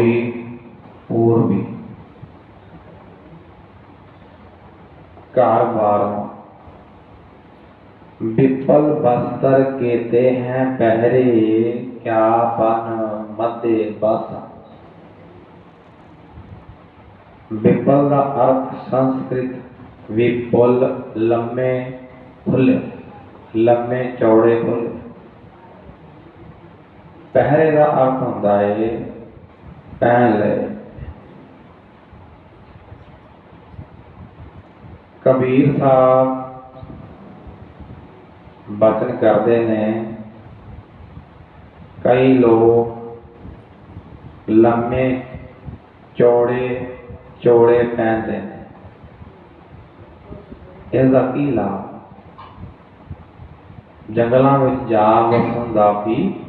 कोई और भी कारोबार विपल बस्तर कहते हैं पहरे क्या बन मध्य बस। विपल का अर्थ संस्कृत, विपुल लम्बे खुले लम्बे चौड़े खुले। पहरे का अर्थ होंगे पहले। कबीर साहब बचन करते ने कई लोग लम्बे चौड़े चौड़े पहनते हैं। इसका की लाभ? जंगलों में जा वसन का भी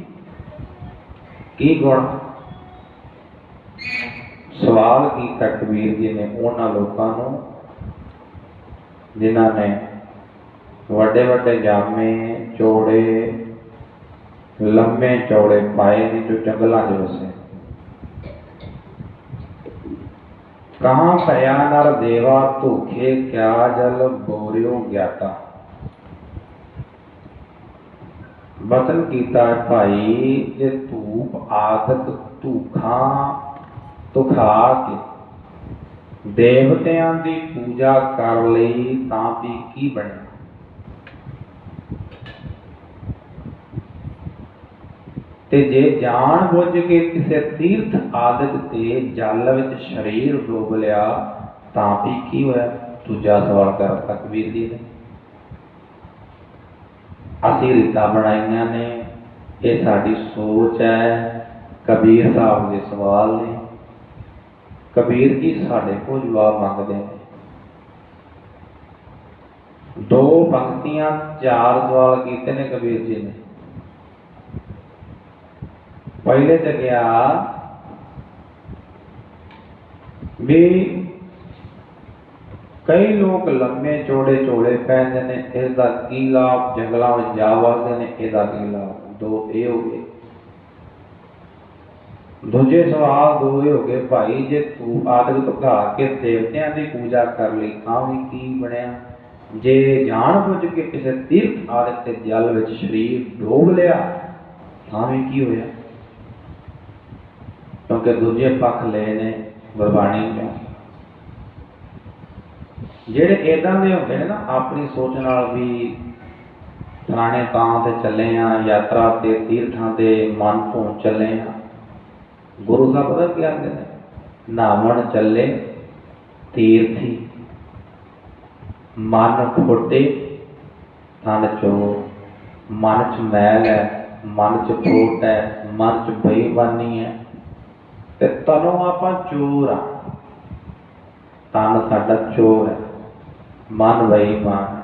गुण? ਸਵਾਲ ਕੀਤਾ ਕਬੀਰ ਜੀ ਨੇ ਉਹਨਾਂ ਲੋਕਾਂ ਨੂੰ ਜਿਨ੍ਹਾਂ ਨੇ ਵੱਡੇ ਵੱਡੇ ਜਾਮੇ ਚੌੜੇ ਲੰਮੇ ਚੌੜੇ ਪਾਏ ਨੇ ਜੋ ਜੰਗਲਾਂ 'ਚ ਵਸੇ ਕਹਾਂ ਭਇਆ ਨਰ ਦੇਵਾ ਧੋਖੇ ਕਿਆ ਜਲ ਬੋਰਿਓ ਗਿਆਤਾ ਬਚਨ ਕੀਤਾ ਹੈ ਭਾਈ ਜੇ ਧੂਪ ਆਦਿਕ ਧੂਖਾਂ ਕੇ। ਦੇਵਤਿਆਂ ਦੀ ਪੂਜਾ ਕਰ ਲਈ ਤਾਂ ਵੀ ਕੀ ਬਣਿਆ ਤੇ ਜੇ ਜਾਣ ਬੁੱਝ ਕੇ ਕਿਸੇ ਤੀਰਥ ਆਦਿਕ ਤੇ ਜਲ ਵਿੱਚ ਸਰੀਰ ਡੋਬ ਲਿਆ, ਤਾਂ ਵੀ ਕੀ ਹੋਇਆ? ਦੂਜਾ ਸਵਾਲ ਕਰ ਤਕਬੀਰ ਜੀ ਨੇ। ਅਸੀਂ ਰੀਤਾਂ ਬਣਾਈਆਂ ਨੇ, ਇਹ ਸਾਡੀ ਸੋਚ ਹੈ, ਕਬੀਰ ਸਾਹਿਬ ਦੇ ਸਵਾਲ ਨੇ। कबीर जी साढ़े को जवाब मांगते हैं। दो पंक्तियाँ, चार सवाल किए ने कबीर जी ने। पहले तो गया भी कई लोग लम्बे चौड़े चौड़े पहनते हैं इसका की लाभ जंगलों में जा वसते हैं इसका की लाभ? दो ये हो गए। ਦੂਜੇ ਸਵਾਲ ਦੋ ਹੋ ਗਏ ਭਾਈ, ਜੇ ਤੂੰ ਆਦਿਕ ਧੁਖਾ ਕੇ ਦੇਵਤਿਆਂ ਦੀ ਪੂਜਾ ਕਰ ਲਈ ਤਾਂ ਵੀ ਕੀ ਬਣਿਆ? ਜੇ ਜਾਣ ਬੁੱਝ ਕੇ ਕਿਸੇ ਤੀਰਥ ਆਦਿਕ ਤੇ ਜਲ ਵਿੱਚ ਸਰੀਰ ਡੋਬ ਲਿਆ, ਤਾਂ ਵੀ ਕੀ ਹੋਇਆ? ਕਿਉਂਕਿ ਦੂਜੇ ਪੱਖ ਲਏ ਨੇ ਗੁਰਬਾਣੀ ਚੋਂ ਜਿਹੜੇ ਇਦਾਂ ਦੇ ਹੁੰਦੇ ਨੇ ਨਾ, ਆਪਣੀ ਸੋਚ ਨਾਲ ਵੀ ਪੁਰਾਣੇ ਤਾਂ ਤੇ ਚੱਲੇ ਆ, ਯਾਤਰਾ ਤੇ ਤੀਰਥਾਂ ਤੇ ਮਨ ਤੋਂ ਚੱਲੇ ਆ। ਗੁਰੂ ਸਾਹਿਬ ਪਤਾ ਕੀ ਆਖਦੇ ਨੇ ਨਾਵਣ ਚੱਲੇ ਤੀਰਥੀ ਮਨ ਫੁੱਟੇ ਤਨ ਚੋ ਮਨ ਚ ਮੈਲ ਹੈ ਮਨ ਚ ਫੋਟ ਹੈ ਮਨ ਚ ਬੇਈਮਾਨੀ ਹੈ ਤੇ ਤਨੋਂ ਆਪਾਂ ਚੋਰ ਆ ਤਨ ਸਾਡਾ ਚੋਰ ਹੈ ਮਨ ਬੇਈਮਾਨ